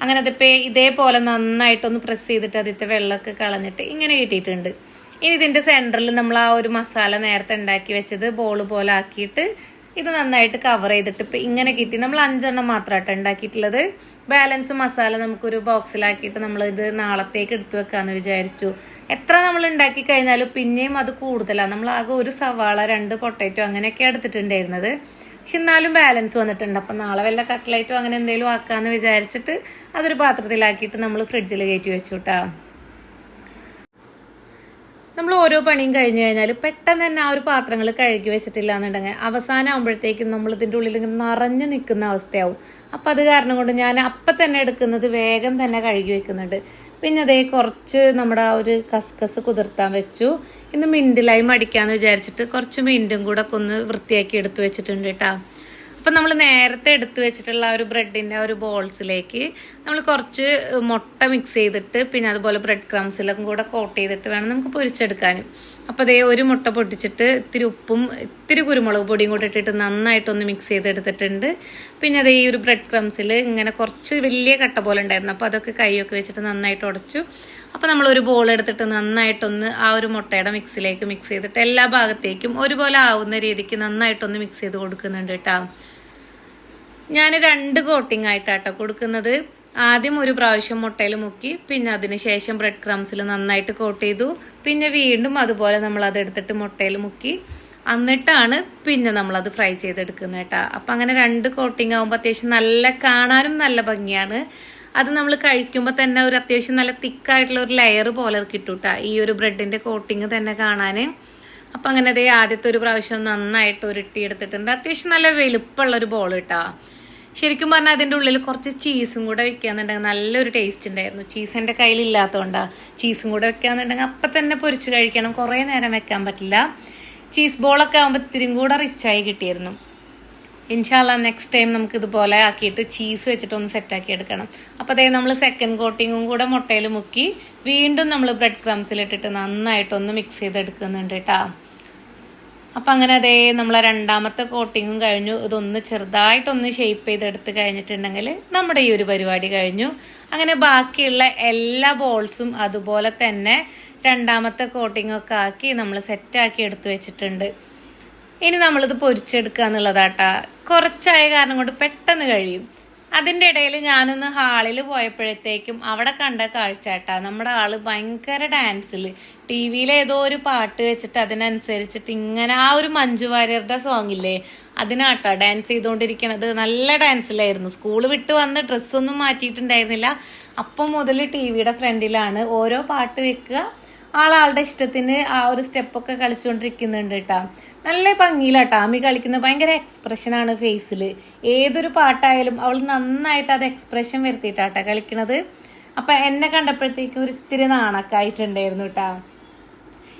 അങ്ങനെ അതിപ്പോൾ ഇതേപോലെ നന്നായിട്ടൊന്ന് പ്രസ് ചെയ്തിട്ട് അതിത്തെ വെള്ളമൊക്കെ കളഞ്ഞിട്ട് ഇങ്ങനെ കിട്ടിയിട്ടുണ്ട്. ഇനി ഇതിന്റെ സെന്ററിൽ നമ്മൾ ആ ഒരു മസാല നേരത്തെ ഉണ്ടാക്കി വെച്ചത് ബോൾ പോലെ ആക്കിയിട്ട് ഇത് നന്നായിട്ട് കവർ ചെയ്തിട്ട് ഇപ്പം ഇങ്ങനെ കിട്ടി. നമ്മൾ അഞ്ചെണ്ണം മാത്രമായിട്ട് ഉണ്ടാക്കിയിട്ടുള്ളത്. ബാലൻസ് മസാല നമുക്കൊരു ബോക്സിലാക്കിയിട്ട് നമ്മൾ ഇത് നാളത്തേക്ക് എടുത്തു വെക്കാമെന്ന് വിചാരിച്ചു. എത്ര നമ്മൾ ഉണ്ടാക്കി കഴിഞ്ഞാലും പിന്നെയും അത് കൂടുതലാണ് നമ്മൾ ആകെ ഒരു സവാള രണ്ട് പൊട്ടറ്റോ അങ്ങനെയൊക്കെ എടുത്തിട്ടുണ്ടായിരുന്നത്. പക്ഷെ എന്നാലും ബാലൻസ് വന്നിട്ടുണ്ട്. അപ്പം നാളെ വല്ല കട്ട്ലൈറ്റോ അങ്ങനെ എന്തെങ്കിലും ആക്കാമെന്ന് വിചാരിച്ചിട്ട് അതൊരു പാത്രത്തിലാക്കിയിട്ട് നമ്മൾ ഫ്രിഡ്ജിൽ കയറ്റി വെച്ചു കേട്ടോ നമ്മൾ ഓരോ പണിയും കഴിഞ്ഞു കഴിഞ്ഞാൽ പെട്ടെന്ന് തന്നെ ആ ഒരു പാത്രങ്ങൾ കഴുകി വെച്ചിട്ടില്ല എന്നുണ്ടെങ്കിൽ അവസാനം ആകുമ്പോഴത്തേക്കും നമ്മൾ ഇതിന്റെ ഉള്ളിൽ ഇങ്ങനെ നിറഞ്ഞു നിൽക്കുന്ന അവസ്ഥയാവും. അപ്പം അത് കാരണം കൊണ്ട് ഞാൻ അപ്പം തന്നെ എടുക്കുന്നത് വേഗം തന്നെ കഴുകി വെക്കുന്നുണ്ട്. പിന്നെ അതേ കുറച്ച് നമ്മുടെ ആ ഒരു കസ്കസ് കുതിർത്താൻ വെച്ചു. ഇന്ന് മിന്റിലായി മടിക്കാമെന്ന് വിചാരിച്ചിട്ട് കുറച്ച് മിന്റും കൂടെ ഒന്ന് വൃത്തിയാക്കി എടുത്തു വെച്ചിട്ടുണ്ട് കേട്ടോ. അപ്പം നമ്മൾ നേരത്തെ എടുത്തു വെച്ചിട്ടുള്ള ഒരു ബ്രെഡിന്റെ ഒരു ബോൾസിലേക്ക് നമ്മൾ കുറച്ച് മുട്ട മിക്സ് ചെയ്തിട്ട് പിന്നെ അതുപോലെ ബ്രെഡ് ക്രംസിലും കൂടെ കോട്ട് ചെയ്തിട്ട് വേണം നമുക്ക് പൊരിച്ചെടുക്കാൻ അപ്പോൾ അതേ ഒരു മുട്ട പൊട്ടിച്ചിട്ട് ഇത്തിരി ഉപ്പും ഇത്തിരി കുരുമുളക് പൊടിയും കൂടെ ഇട്ടിട്ട് നന്നായിട്ടൊന്ന് മിക്സ് ചെയ്തെടുത്തിട്ടുണ്ട്. പിന്നെ അതേ ഈ ഒരു ബ്രെഡ് ക്രംസിൽ ഇങ്ങനെ കുറച്ച് വലിയ കട്ട പോലെ ഉണ്ടായിരുന്നു. അപ്പോൾ അതൊക്കെ കൈയൊക്കെ വെച്ചിട്ട് നന്നായിട്ട് ഉടച്ചു. അപ്പോൾ നമ്മൾ ഒരു ബോൾ എടുത്തിട്ട് നന്നായിട്ടൊന്ന് ആ ഒരു മുട്ടയുടെ മിക്സിലേക്ക് മിക്സ് ചെയ്തിട്ട് എല്ലാ ഭാഗത്തേക്കും ഒരുപോലെ ആവുന്ന രീതിക്ക് നന്നായിട്ടൊന്ന് മിക്സ് ചെയ്ത് കൊടുക്കുന്നുണ്ട് കേട്ടോ. ഞാൻ രണ്ട് കോട്ടിംഗ് ആയിട്ടാട്ടോ കൊടുക്കുന്നത്. ആദ്യം ഒരു പ്രാവശ്യം മുട്ടയിൽ മുക്കി പിന്നെ അതിന് ശേഷം ബ്രെഡ് ക്രംസിൽ നന്നായിട്ട് കോട്ട് ചെയ്തു. പിന്നെ വീണ്ടും അതുപോലെ നമ്മൾ അത് എടുത്തിട്ട് മുട്ടയിൽ മുക്കി. എന്നിട്ടാണ് പിന്നെ നമ്മൾ അത് ഫ്രൈ ചെയ്തെടുക്കുന്നത് കേട്ടോ. അപ്പം അങ്ങനെ രണ്ട് കോട്ടിംഗ് ആകുമ്പോൾ അത്യാവശ്യം നല്ല കാണാനും നല്ല ഭംഗിയാണ്. അത് നമ്മൾ കഴിക്കുമ്പോൾ തന്നെ ഒരു അത്യാവശ്യം നല്ല തിക്കായിട്ടുള്ള ഒരു ലെയർ പോലെ കിട്ടും ഈ ഒരു ബ്രെഡിന്റെ കോട്ടിങ് തന്നെ കാണാൻ അപ്പം അങ്ങനെ അതേ ആദ്യത്തെ ഒരു പ്രാവശ്യം നന്നായിട്ട് ഉരുട്ടി എടുത്തിട്ടുണ്ട് അത്യാവശ്യം നല്ല വലുപ്പമുള്ള ഒരു ബോൾ കിട്ടാ. ശരിക്കും പറഞ്ഞാൽ അതിന്റെ ഉള്ളിൽ കുറച്ച് ചീസും കൂടെ വെക്കാന്നുണ്ടെങ്കിൽ നല്ലൊരു ടേസ്റ്റ് ഉണ്ടായിരുന്നു. ചീസ് എന്റെ കയ്യിലില്ലാത്തതുകൊണ്ടാണ് ചീസും കൂടെ വെക്കാന്നുണ്ടെങ്കിൽ അപ്പം തന്നെ പൊരിച്ച് കഴിക്കണം. കുറേ നേരം വെക്കാൻ പറ്റില്ല. ചീസ് ബോളൊക്കെ ആകുമ്പോൾ ഇത്തിരി കൂടെ റിച്ചായി കിട്ടിയിരുന്നു. ഇൻഷാല്ല നെക്സ്റ്റ് ടൈം നമുക്ക് ഇതുപോലെ ആക്കിയിട്ട് ചീസ് വെച്ചിട്ട് ഒന്ന് സെറ്റാക്കി എടുക്കണം. അപ്പോൾ അതേ നമ്മൾ സെക്കൻഡ് കോട്ടിങ്ങും കൂടെ മുട്ടയിൽ മുക്കി വീണ്ടും നമ്മൾ ബ്രെഡ് ക്രംസിലിട്ടിട്ട് നന്നായിട്ടൊന്ന് മിക്സ് ചെയ്തെടുക്കുന്നുണ്ട് കേട്ടോ അപ്പം അങ്ങനെ അതേ നമ്മളെ രണ്ടാമത്തെ കോട്ടിങ്ങും കഴിഞ്ഞു. ഇതൊന്ന് ചെറുതായിട്ടൊന്ന് ഷേപ്പ് ചെയ്തെടുത്ത് കഴിഞ്ഞിട്ടുണ്ടെങ്കിൽ നമ്മുടെ ഈ ഒരു പരിപാടി കഴിഞ്ഞു. അങ്ങനെ ബാക്കിയുള്ള എല്ലാ ബോൾസും അതുപോലെ തന്നെ രണ്ടാമത്തെ കോട്ടിങ്ങൊക്കെ ആക്കി നമ്മൾ സെറ്റാക്കി എടുത്തു വെച്ചിട്ടുണ്ട്. ഇനി നമ്മളിത് പൊരിച്ചെടുക്കുക എന്നുള്ളതാട്ടാ കുറച്ചായ കാരണം കൊണ്ട് പെട്ടെന്ന് കഴിയും. അതിന്റെ ഇടയിൽ ഞാനൊന്ന് ഹാളിൽ പോയപ്പോഴത്തേക്കും അവിടെ കണ്ട കാഴ്ചാട്ടാ. നമ്മുടെ ആൾ ഭയങ്കര ഡാൻസിൽ ടി വിയിൽ ഏതോ ഒരു പാട്ട് വെച്ചിട്ട് അതിനനുസരിച്ചിട്ട് ഇങ്ങനെ ആ ഒരു മഞ്ജു വാര്യരുടെ സോങ് ഇല്ലേ അതിനാട്ടോ ഡാൻസ് ചെയ്തുകൊണ്ടിരിക്കണത് നല്ല ഡാൻസിലായിരുന്നു സ്കൂൾ വിട്ട് വന്ന് ഡ്രസ്സൊന്നും മാറ്റിയിട്ടുണ്ടായിരുന്നില്ല. അപ്പം മുതൽ ടി വിയുടെ ഫ്രണ്ടിലാണ് ഓരോ പാട്ട് വെക്കുക. ആളാളുടെ ഇഷ്ടത്തിന് ആ ഒരു സ്റ്റെപ്പൊക്കെ കളിച്ചുകൊണ്ടിരിക്കുന്നുണ്ട് കേട്ടോ നല്ല ഭംഗിയിലാട്ടോ. ആമി കളിക്കുന്നത് ഭയങ്കര എക്സ്പ്രഷനാണ് ഫേസിൽ ഏതൊരു പാട്ടായാലും അവൾ നന്നായിട്ട് അത് എക്സ്പ്രഷൻ വരുത്തിയിട്ടാട്ടോ കളിക്കണത്. അപ്പം എന്നെ കണ്ടപ്പോഴത്തേക്കും ഒരു ഇത്തിരി നാണക്കായിട്ടുണ്ടായിരുന്നു കേട്ടോ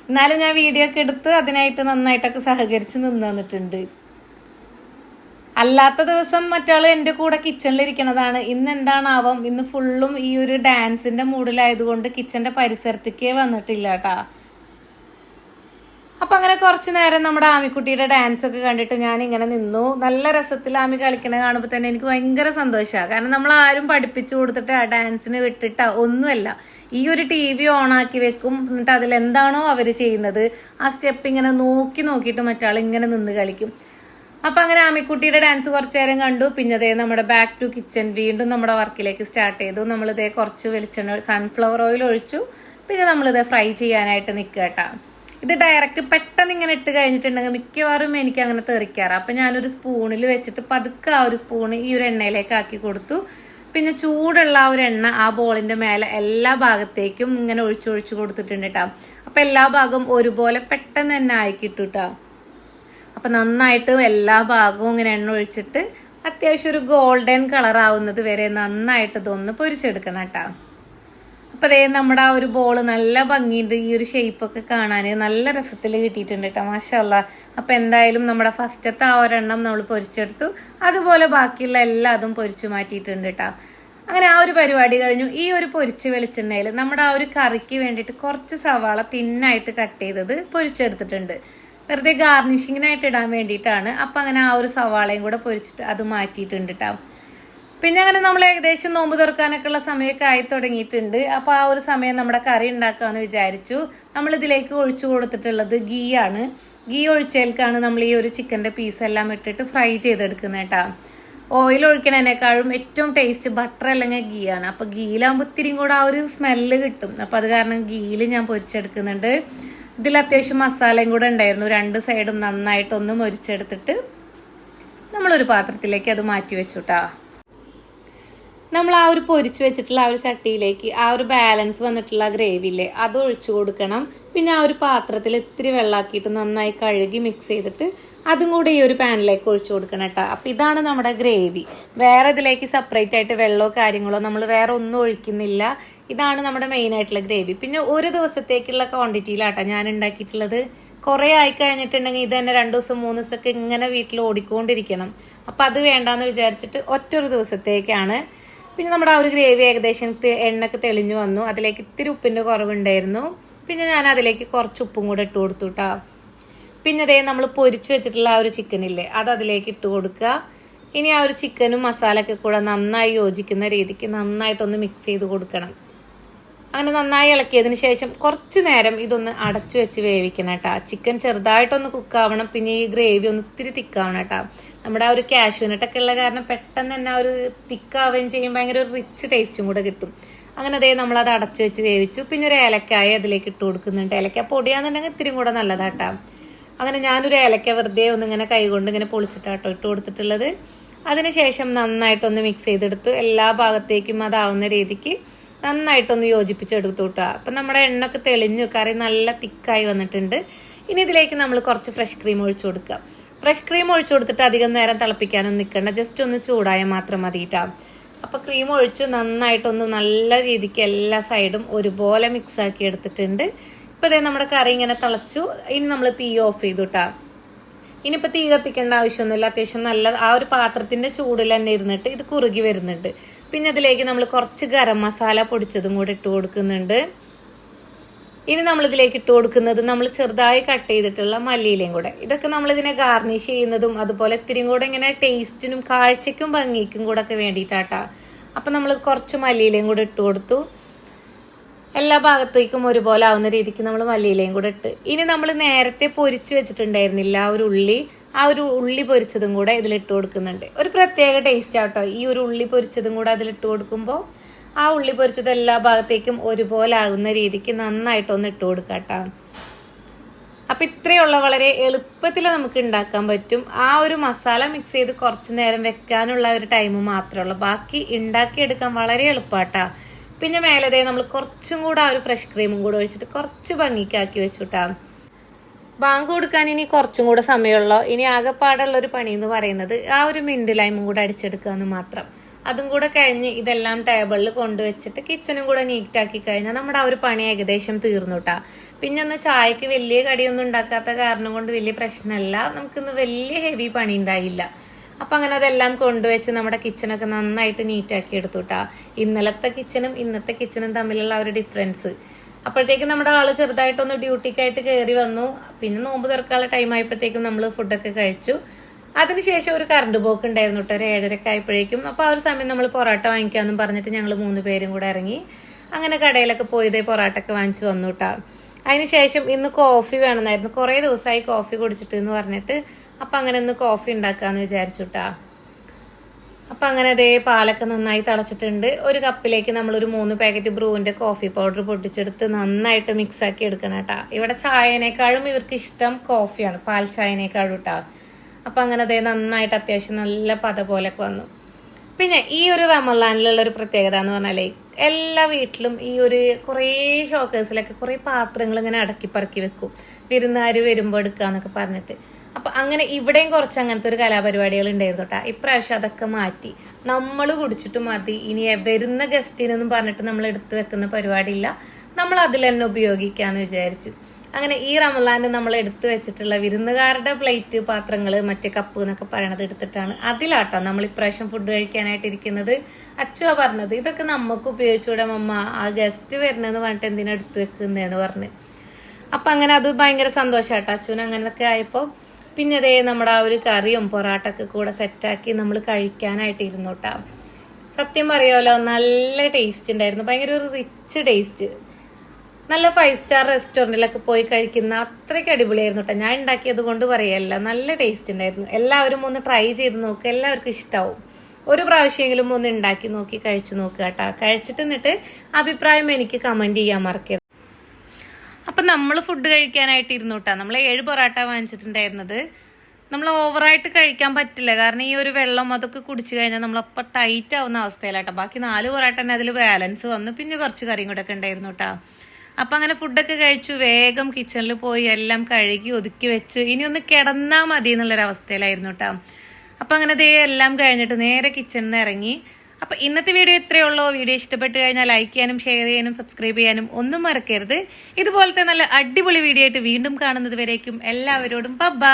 എന്നാലും ഞാൻ വീഡിയോ ഒക്കെ എടുത്ത് അതിനായിട്ട് നന്നായിട്ടൊക്കെ സഹകരിച്ച് നിന്ന് വന്നിട്ടുണ്ട് അല്ലാത്ത ദിവസം മറ്റാൾ എന്റെ കൂടെ കിച്ചണിലിരിക്കണതാണ് ഇന്ന് എന്താണാവാം? ഇന്ന് ഫുള്ളും ഈ ഒരു ഡാൻസിന്റെ മൂഡിലായതുകൊണ്ട് കിച്ചന്റെ പരിസരത്തേക്കേ വന്നിട്ടില്ല കേട്ടാ അപ്പൊ അങ്ങനെ കുറച്ചു നേരം നമ്മുടെ ആമിക്കുട്ടിയുടെ ഡാൻസ് ഒക്കെ കണ്ടിട്ട് ഞാൻ ഇങ്ങനെ നിന്നു. നല്ല രസത്തിൽ ആമി കളിക്കണ കാണുമ്പോൾ തന്നെ എനിക്ക് ഭയങ്കര സന്തോഷമാണ് കാരണം നമ്മൾ ആരും പഠിപ്പിച്ചു കൊടുത്തിട്ട് ആ ഡാൻസിന് വിട്ടിട്ട ഒന്നുമല്ല. ഈ ഒരു ടി വി ഓണാക്കി വെക്കും. എന്നിട്ട് അതിൽ എന്താണോ അവർ ചെയ്യുന്നത്. ആ സ്റ്റെപ്പ് ഇങ്ങനെ നോക്കി നോക്കിയിട്ട് മറ്റാൾ ഇങ്ങനെ നിന്ന് കളിക്കും. അപ്പൊ അങ്ങനെ ആമിക്കുട്ടിയുടെ ഡാൻസ് കുറച്ചു നേരം കണ്ടു. പിന്നെ അതേ നമ്മുടെ ബാക്ക് ടു കിച്ചൺ വീണ്ടും നമ്മുടെ വർക്കിലേക്ക് സ്റ്റാർട്ട് ചെയ്തു. നമ്മളിതേ കുറച്ച് വെളിച്ചെണ്ണ സൺഫ്ലവർ ഓയിൽ ഒഴിച്ചു. പിന്നെ നമ്മളിത് ഫ്രൈ ചെയ്യാനായിട്ട് നിൽക്കുക കേട്ടോ ഇത് ഡയറക്റ്റ് പെട്ടെന്ന് ഇങ്ങനെ ഇട്ട് കഴിഞ്ഞിട്ടുണ്ടെങ്കിൽ മിക്കവാറും എനിക്ക് അങ്ങനെ തെറിക്കാറ്. അപ്പം ഞാനൊരു സ്പൂണിൽ വെച്ചിട്ട് പതുക്കെ ആ ഒരു സ്പൂണ് ഈ ഒരു എണ്ണയിലേക്ക് ആക്കി കൊടുത്തു. പിന്നെ ചൂടുള്ള ആ ഒരു എണ്ണ ആ ബോളിന്റെ മേലെ എല്ലാ ഭാഗത്തേക്കും ഇങ്ങനെ ഒഴിച്ചൊഴിച്ച് കൊടുത്തിട്ടുണ്ട് കേട്ടോ അപ്പം എല്ലാ ഭാഗവും ഒരുപോലെ പെട്ടെന്ന് തന്നെ ആക്കിയിട്ടു കിട്ടും കേട്ടോ അപ്പം നന്നായിട്ട് എല്ലാ ഭാഗവും ഇങ്ങനെ എണ്ണ ഒഴിച്ചിട്ട് അത്യാവശ്യം ഒരു ഗോൾഡൻ കളർ ആവുന്നത് വരെ നന്നായിട്ട് ഇതൊന്ന് പൊരിച്ചെടുക്കണം കേട്ടോ അപ്പം അതേ നമ്മുടെ ആ ഒരു ബോൾ നല്ല ഭംഗിയുണ്ട്. ഈ ഒരു ഷേപ്പൊക്കെ കാണാൻ നല്ല രസത്തിൽ കിട്ടിയിട്ടുണ്ട് കേട്ടോ മാഷല്ല അപ്പൊ എന്തായാലും നമ്മുടെ ഫസ്റ്റത്തെ ആ ഒരെണ്ണം നമ്മൾ പൊരിച്ചെടുത്തു. അതുപോലെ ബാക്കിയുള്ള എല്ലാ അതും പൊരിച്ചു മാറ്റിയിട്ടുണ്ട് കേട്ടോ അങ്ങനെ ആ ഒരു പരിപാടി കഴിഞ്ഞു. ഈ ഒരു പൊരിച്ച് വെളിച്ചെണ്ണയിൽ നമ്മുടെ ആ ഒരു കറിക്ക് വേണ്ടിയിട്ട് കുറച്ച് സവാള തിന്നായിട്ട് കട്ട് ചെയ്തത് പൊരിച്ചെടുത്തിട്ടുണ്ട്. വെറുതെ ഗാർണിഷിങ്ങിനായിട്ട് ഇടാൻ വേണ്ടിയിട്ടാണ്. അപ്പം അങ്ങനെ ആ ഒരു സവാളയും കൂടെ പൊരിച്ചിട്ട് അത് മാറ്റിയിട്ടുണ്ട് കേട്ടോ പിന്നെ അങ്ങനെ നമ്മൾ ഏകദേശം നോമ്പ് തുറക്കാനൊക്കെ ഉള്ള സമയമൊക്കെ ആയി തുടങ്ങിയിട്ടുണ്ട്. അപ്പോൾ ആ ഒരു സമയം നമ്മുടെ കറി ഉണ്ടാക്കാമെന്ന് വിചാരിച്ചു. നമ്മൾ ഇതിലേക്ക് ഒഴിച്ചു കൊടുത്തിട്ടുള്ളത് ഗീ ആണ് ഗീ ഒഴിച്ചേൽക്കാണ് നമ്മൾ ഈ ഒരു ചിക്കന്റെ പീസെല്ലാം ഇട്ടിട്ട് ഫ്രൈ ചെയ്തെടുക്കുന്നത് ഓയിൽ ഒഴിക്കണതിനേക്കാളും ഏറ്റവും ടേസ്റ്റ് ബട്ടർ അല്ലെങ്കിൽ ഗീ ആണ് അപ്പോൾ ഗീലാകുമ്പോൾ ഇത്തിരിയും കൂടെ ആ ഒരു സ്മെല്ല് കിട്ടും. അപ്പോൾ അത് കാരണം ഗീയിൽ ഞാൻ പൊരിച്ചെടുക്കുന്നുണ്ട്. ഇതിൽ അത്യാവശ്യം മസാലയും കൂടെ ഉണ്ടായിരുന്നു. രണ്ട് സൈഡും നന്നായിട്ടൊന്ന് മൊരിച്ചെടുത്തിട്ട് നമ്മളൊരു പാത്രത്തിലേക്ക് അത് മാറ്റി വെച്ചു കേട്ടോ നമ്മൾ ആ ഒരു പൊരിച്ചു വെച്ചിട്ടുള്ള ആ ഒരു ചട്ടിയിലേക്ക് ആ ഒരു ബാലൻസ് വന്നിട്ടുള്ള ഗ്രേവിയില്ലേ അത് ഒഴിച്ചു കൊടുക്കണം. പിന്നെ ആ ഒരു പാത്രത്തിൽ ഇത്തിരി വെള്ളമാക്കിയിട്ട് നന്നായി കഴുകി മിക്സ് ചെയ്തിട്ട് അതും കൂടെ ഈ ഒരു പാനിലേക്ക് ഒഴിച്ചു കൊടുക്കണം കേട്ടോ. അപ്പം ഇതാണ് നമ്മുടെ ഗ്രേവി വേറെ ഇതിലേക്ക് സെപ്പറേറ്റ് ആയിട്ട് വെള്ളമോ കാര്യങ്ങളോ നമ്മൾ വേറെ ഒന്നും ഒഴിക്കുന്നില്ല. ഇതാണ് നമ്മുടെ മെയിൻ ആയിട്ടുള്ള ഗ്രേവി പിന്നെ ഒരു ദിവസത്തേക്കുള്ള ക്വാണ്ടിറ്റിയിലാട്ടോ ഞാൻ ഉണ്ടാക്കിയിട്ടുള്ളത്. കുറേ ആയി കഴിഞ്ഞിട്ടുണ്ടെങ്കിൽ ഇത് തന്നെ രണ്ട് ദിവസം മൂന്ന് ദിവസമൊക്കെ ഇങ്ങനെ വീട്ടിൽ ഓടിക്കൊണ്ടിരിക്കണം. അപ്പം അത് വേണ്ടാന്ന് വിചാരിച്ചിട്ട് ഒറ്റൊരു ദിവസത്തേക്കാണ് പിന്നെ നമ്മുടെ ആ ഒരു ഗ്രേവി ഏകദേശം എണ്ണക്ക് തെളിഞ്ഞു വന്നു. അതിലേക്ക് ഇത്തിരി ഉപ്പിന്റെ കുറവുണ്ടായിരുന്നു. പിന്നെ ഞാൻ അതിലേക്ക് കുറച്ച് ഉപ്പും കൂടെ ഇട്ട് കൊടുത്തു കേട്ടോ പിന്നെ അതേ നമ്മൾ പൊരിച്ചു വെച്ചിട്ടുള്ള ആ ഒരു ചിക്കനില്ലേ അത് അതിലേക്ക് ഇട്ട് കൊടുക്കുക. ഇനി ആ ഒരു ചിക്കനും മസാലയൊക്കെ കൂടെ നന്നായി യോജിക്കുന്ന രീതിക്ക് നന്നായിട്ടൊന്ന് മിക്സ് ചെയ്ത് കൊടുക്കണം. അങ്ങനെ നന്നായി ഇളക്കിയതിന് ശേഷം കുറച്ച് നേരം ഇതൊന്ന് അടച്ചു വെച്ച് വേവിക്കണം കേട്ടോ. ചിക്കൻ ചെറുതായിട്ടൊന്ന് കുക്കാവണം പിന്നെ ഈ ഗ്രേവി ഒന്ന് ഇത്തിരി തിക്കാവണം കേട്ടോ. നമ്മുടെ ആ ഒരു കാഷ്യൂനട്ടൊക്കെ ഉള്ള കാരണം പെട്ടെന്ന് തന്നെ ആ ഒരു തിക്കാവുകയും ചെയ്യും ഭയങ്കര ഒരു റിച്ച് ടേസ്റ്റും കൂടെ കിട്ടും. അങ്ങനെ അതേ നമ്മളത് അടച്ചു വെച്ച് വേവിച്ചു. പിന്നെ ഒരു ഏലക്കായ അതിലേക്ക് ഇട്ട് കൊടുക്കുന്നുണ്ട്. ഏലക്ക പൊടിയാന്നുണ്ടെങ്കിൽ ഇത്തിരി കൂടെ നല്ലതാട്ടാ അങ്ങനെ ഞാനൊരു ഏലക്ക വെറുതെ ഒന്ന് ഇങ്ങനെ കൈകൊണ്ട് ഇങ്ങനെ പൊളിച്ചിട്ടാട്ടോ ഇട്ട് കൊടുത്തിട്ടുള്ളത്. അതിനുശേഷം നന്നായിട്ടൊന്ന് മിക്സ് ചെയ്തെടുത്ത് എല്ലാ ഭാഗത്തേക്കും അതാവുന്ന രീതിക്ക് നന്നായിട്ടൊന്ന് യോജിപ്പിച്ചെടുത്തു കേട്ടോ അപ്പം നമ്മുടെ എണ്ണൊക്കെ തെളിഞ്ഞു കറി നല്ല തിക്കായി വന്നിട്ടുണ്ട്. ഇനി ഇതിലേക്ക് നമ്മൾ കുറച്ച് ഫ്രഷ് ക്രീം ഒഴിച്ചു കൊടുക്കുക ഫ്രഷ് ക്രീം ഒഴിച്ചു കൊടുത്തിട്ട് അധികം നേരം തിളപ്പിക്കാനൊന്നും നിൽക്കണ്ട. ജസ്റ്റ് ഒന്ന് ചൂടായാൽ മാത്രം മതി കേട്ടോ അപ്പോൾ ക്രീം ഒഴിച്ച് നന്നായിട്ടൊന്ന് നല്ല രീതിക്ക് എല്ലാ സൈഡും ഒരുപോലെ മിക്സ് ആക്കി എടുത്തിട്ടുണ്ട്. ഇപ്പോൾ ഇതേ നമ്മുടെ കറി ഇങ്ങനെ തിളച്ചു. ഇനി നമ്മൾ തീ ഓഫ് ചെയ്തു കേട്ടോ ഇനിയിപ്പോൾ തീ കത്തിക്കേണ്ട ആവശ്യമൊന്നുമില്ല. അത്യാവശ്യം നല്ല ആ ഒരു പാത്രത്തിന്റെ ചൂടിൽ തന്നെ ഇരുന്നിട്ട് ഇത് കുറുകി വരുന്നുണ്ട്. പിന്നെ അതിലേക്ക് നമ്മൾ കുറച്ച് ഗരം മസാല പൊടിച്ചതും കൂടെ ഇട്ട് കൊടുക്കുന്നുണ്ട്. ഇനി നമ്മളിതിലേക്ക് ഇട്ട് കൊടുക്കുന്നത് നമ്മൾ ചെറുതായി കട്ട് ചെയ്തിട്ടുള്ള മല്ലിയിലയും കൂടെ. ഇതൊക്കെ നമ്മളിതിനെ ഗാർണിഷ് ചെയ്യുന്നതും അതുപോലെ ഇത്തിരിയും കൂടെ ഇങ്ങനെ ടേസ്റ്റിനും കാഴ്ചയ്ക്കും ഭംഗിക്കും കൂടെ ഒക്കെ വേണ്ടിയിട്ടാട്ടാ. അപ്പം നമ്മൾ കുറച്ച് മല്ലിയിലയും കൂടെ ഇട്ട് കൊടുത്തു. എല്ലാ ഭാഗത്തേക്കും ഒരുപോലെ ആവുന്ന രീതിക്ക് നമ്മൾ മല്ലിയിലയും കൂടെ ഇട്ട്. ഇനി നമ്മൾ നേരത്തെ പൊരിച്ചു വെച്ചിട്ടുണ്ടായിരുന്നില്ല ആ ഒരു ഉള്ളി. ആ ഒരു ഉള്ളി പൊരിച്ചതും കൂടെ ഇതിലിട്ട് കൊടുക്കുന്നുണ്ട്. ഒരു പ്രത്യേക ടേസ്റ്റ് ആട്ടോ. ഈ ഒരു ഉള്ളി പൊരിച്ചതും കൂടെ അതിലിട്ട് കൊടുക്കുമ്പോൾ ആ ഉള്ളി പൊരിച്ചത് എല്ലാ ഭാഗത്തേക്കും ഒരുപോലെ ആകുന്ന രീതിക്ക് നന്നായിട്ടൊന്ന് ഇട്ട് കൊടുക്കാട്ടോ. അപ്പം ഇത്രയുള്ള വളരെ എളുപ്പത്തിൽ നമുക്ക് ഉണ്ടാക്കാൻ പറ്റും. ആ ഒരു മസാല മിക്സ് ചെയ്ത് കുറച്ച് നേരം വെക്കാനുള്ള ഒരു ടൈം മാത്രമേ ഉള്ളൂ. ബാക്കി ഉണ്ടാക്കിയെടുക്കാൻ വളരെ എളുപ്പാട്ടാ. പിന്നെ മേലതേ നമ്മൾ കുറച്ചും കൂടെ ആ ഒരു ഫ്രഷ് ക്രീമും കൂടെ ഒഴിച്ചിട്ട് കുറച്ച് ഭംഗിക്കാക്കി വെച്ചുട്ടാ. ബാങ്ക് കൊടുക്കാൻ ഇനി കുറച്ചും കൂടെ സമയമുള്ളോ? ഇനി ആകെപ്പാടുള്ള ഒരു പണി എന്ന് പറയുന്നത് ആ ഒരു മിന്റ് ലൈമും കൂടെ അടിച്ചെടുക്കുക എന്ന് മാത്രം. അതും കൂടെ കഴിഞ്ഞ് ഇതെല്ലാം ടേബിളിൽ കൊണ്ടുവച്ചിട്ട് കിച്ചണും കൂടെ നീറ്റ് ആക്കി കഴിഞ്ഞാൽ നമ്മുടെ ആ ഒരു പണി ഏകദേശം തീർന്നുട്ടാ പിന്നെ ഒന്ന് ചായക്ക് വലിയ കടിയൊന്നും ഉണ്ടാക്കാത്ത കാരണം കൊണ്ട് വലിയ പ്രശ്നമല്ല. നമുക്കിന്ന് വലിയ ഹെവി പണി ഉണ്ടായില്ല. അപ്പൊ അങ്ങനെ അതെല്ലാം കൊണ്ടുവച്ച് നമ്മുടെ കിച്ചണൊക്കെ നന്നായിട്ട് നീറ്റാക്കി എടുത്തുട്ടാ ഇന്നലത്തെ കിച്ചണും ഇന്നത്തെ കിച്ചണും തമ്മിലുള്ള ഒരു ഡിഫറൻസ് അപ്പോഴത്തേക്കും നമ്മുടെ ആൾ ചെറുതായിട്ടൊന്ന് ഡ്യൂട്ടിക്കായിട്ട് കയറി വന്നു. പിന്നെ നോമ്പ് തുറക്കാനുള്ള ടൈം ആയപ്പോഴത്തേക്കും നമ്മൾ ഫുഡൊക്കെ കഴിച്ചു. അതിനുശേഷം ഒരു കറണ്ട് പോക്ക് ഉണ്ടായിരുന്നു കേട്ടോ. ഒരു ഏഴരക്ക് ആയപ്പോഴേക്കും. അപ്പോൾ ആ ഒരു സമയം നമ്മൾ പൊറോട്ട വാങ്ങിക്കാമെന്നും പറഞ്ഞിട്ട് ഞങ്ങൾ മൂന്ന് പേരും കൂടെ ഇറങ്ങി അങ്ങനെ കടയിലൊക്കെ പോയതേ പൊറോട്ടൊക്കെ വാങ്ങിച്ചു വന്നു കേട്ടോ. അതിനുശേഷം ഇന്ന് കോഫി വേണമെന്നായിരുന്നു. കുറേ ദിവസമായി കോഫി കുടിച്ചിട്ട് എന്ന് പറഞ്ഞിട്ട്. അപ്പം അങ്ങനെ ഒന്ന് കോഫി ഉണ്ടാക്കാമെന്ന് വിചാരിച്ചു കേട്ടോ. അപ്പം അങ്ങനെ അതേ പാലൊക്കെ നന്നായി തിളച്ചിട്ടുണ്ട്. ഒരു കപ്പിലേക്ക് നമ്മൾ ഒരു മൂന്ന് പാക്കറ്റ് ബ്രൂവിന്റെ കോഫി പൗഡർ പൊട്ടിച്ചെടുത്ത് നന്നായിട്ട് മിക്സ് ആക്കി എടുക്കണം കേട്ടോ. ഇവിടെ ചായനേക്കാളും ഇവർക്ക് ഇഷ്ടം കോഫിയാണ് പാൽ ചായനേക്കാളും കേട്ടോ അപ്പം അങ്ങനെ അതേ നന്നായിട്ട് അത്യാവശ്യം നല്ല പത പോലൊക്കെ വന്നു. പിന്നെ ഈ ഒരു റമലാനിലുള്ള ഒരു പ്രത്യേകത എന്ന് പറഞ്ഞാൽ എല്ലാ വീട്ടിലും ഈ ഒരു കുറേ ഷോക്കേഴ്സിലൊക്കെ കുറേ പാത്രങ്ങൾ ഇങ്ങനെ അടക്കി പറക്കി വെക്കും. വിരുന്നുകാർ വരുമ്പോൾ എടുക്കുക എന്നൊക്കെ പറഞ്ഞിട്ട്. അപ്പൊ അങ്ങനെ ഇവിടെയും കുറച്ച് അങ്ങനത്തെ ഒരു കലാപരിപാടികൾ ഉണ്ടായിരുന്നു കേട്ടോ ഇപ്രാവശ്യം അതൊക്കെ മാറ്റി. നമ്മൾ കുടിച്ചിട്ട് മതി. ഇനി വരുന്ന ഗസ്റ്റിനൊന്നും പറഞ്ഞിട്ട് നമ്മൾ എടുത്തു വെക്കുന്ന പരിപാടി ഇല്ല നമ്മൾ അതിൽ തന്നെ ഉപയോഗിക്കാന്ന് വിചാരിച്ചു. അങ്ങനെ ഈ റമലാന് നമ്മൾ എടുത്തു വെച്ചിട്ടുള്ള വിരുന്നുകാരുടെ പ്ലേറ്റ് പാത്രങ്ങൾ മറ്റേ കപ്പ് എന്നൊക്കെ പറയണത് എടുത്തിട്ടാണ്. അതിലാട്ടോ നമ്മൾ ഇപ്രാവശ്യം ഫുഡ് കഴിക്കാനായിട്ട് ഇരിക്കുന്നത്. അച്ചുവ പറഞ്ഞത് ഇതൊക്കെ നമുക്ക് ഉപയോഗിച്ചുകൂടെ മമ്മ. ആ ഗസ്റ്റ് വരുന്നതെന്ന് പറഞ്ഞിട്ട് എന്തിനാ എടുത്തു വെക്കുന്നതെന്ന് പറഞ്ഞ്. അപ്പം അങ്ങനെ അത് ഭയങ്കര സന്തോഷമാട്ടോ അച്ഛനും അങ്ങനെയൊക്കെ ആയപ്പോൾ പിന്നെ അതേ നമ്മുടെ ആ ഒരു കറിയും പൊറാട്ടൊക്കെ കൂടെ സെറ്റാക്കി നമ്മൾ കഴിക്കാനായിട്ട് ഇരുന്നു കേട്ടോ സത്യം പറയുമല്ലോ നല്ല ടേസ്റ്റ് ഉണ്ടായിരുന്നു. ഭയങ്കര ഒരു റിച്ച് ടേസ്റ്റ് നല്ല ഫൈവ് സ്റ്റാർ റെസ്റ്റോറന്റിലൊക്കെ പോയി കഴിക്കുന്ന അത്രയ്ക്ക് അടിപൊളിയായിരുന്നു കേട്ടോ ഞാൻ ഉണ്ടാക്കിയത് കൊണ്ട് പറയല്ല നല്ല ടേസ്റ്റ് ഉണ്ടായിരുന്നു. എല്ലാവരും ഒന്ന് ട്രൈ ചെയ്ത് നോക്കുക എല്ലാവർക്കും ഇഷ്ടമാവും ഒരു പ്രാവശ്യമെങ്കിലും ഒന്ന് ഉണ്ടാക്കി നോക്കി കഴിച്ചു നോക്കുക കേട്ടോ. കഴിച്ചിട്ട് എന്നിട്ട് അഭിപ്രായം എനിക്ക് കമന്റ് ചെയ്യാൻ മറക്കരുത്. അപ്പം നമ്മൾ ഫുഡ് കഴിക്കാനായിട്ട് ഇരുന്നു കേട്ടോ നമ്മൾ ഏഴ് പൊറാട്ട വാങ്ങിച്ചിട്ടുണ്ടായിരുന്നത്. നമ്മൾ ഓവറായിട്ട് കഴിക്കാൻ പറ്റില്ല. കാരണം ഈ ഒരു വെള്ളം അതൊക്കെ കുടിച്ചു കഴിഞ്ഞാൽ നമ്മൾ നമ്മളപ്പോൾ ടൈറ്റ് ആവുന്ന അവസ്ഥയിലാട്ടോ. ബാക്കി നാല് പൊറാട്ട തന്നെ അതിൽ ബാലൻസ് വന്നു. പിന്നെ കുറച്ച് കറിയും കൂടെ ഒക്കെ ഉണ്ടായിരുന്നു കേട്ടോ അപ്പം അങ്ങനെ ഫുഡൊക്കെ കഴിച്ചു. വേഗം കിച്ചണിൽ പോയി എല്ലാം കഴുകി ഒതുക്കി വെച്ച്. ഇനി ഒന്ന് കിടന്നാൽ മതി എന്നുള്ളൊരവസ്ഥയിലായിരുന്നു കേട്ടോ അപ്പം അങ്ങനെ ദേ എല്ലാം കഴിഞ്ഞിട്ട് നേരെ കിച്ചണിൽ നിന്ന് ഇറങ്ങി. അപ്പൊ ഇന്നത്തെ വീഡിയോ ഇത്രയേ ഉള്ളൂ. വീഡിയോ ഇഷ്ടപ്പെട്ട് കഴിഞ്ഞാൽ ലൈക്ക് ചെയ്യാനും ഷെയർ ചെയ്യാനും സബ്സ്ക്രൈബ് ചെയ്യാനും ഒന്നും മറക്കരുത്. ഇതുപോലത്തെ നല്ല അടിപൊളി വീഡിയോ ആയിട്ട് വീണ്ടും കാണുന്നത് വരേക്കും. എല്ലാവരോടും ബബ്ബ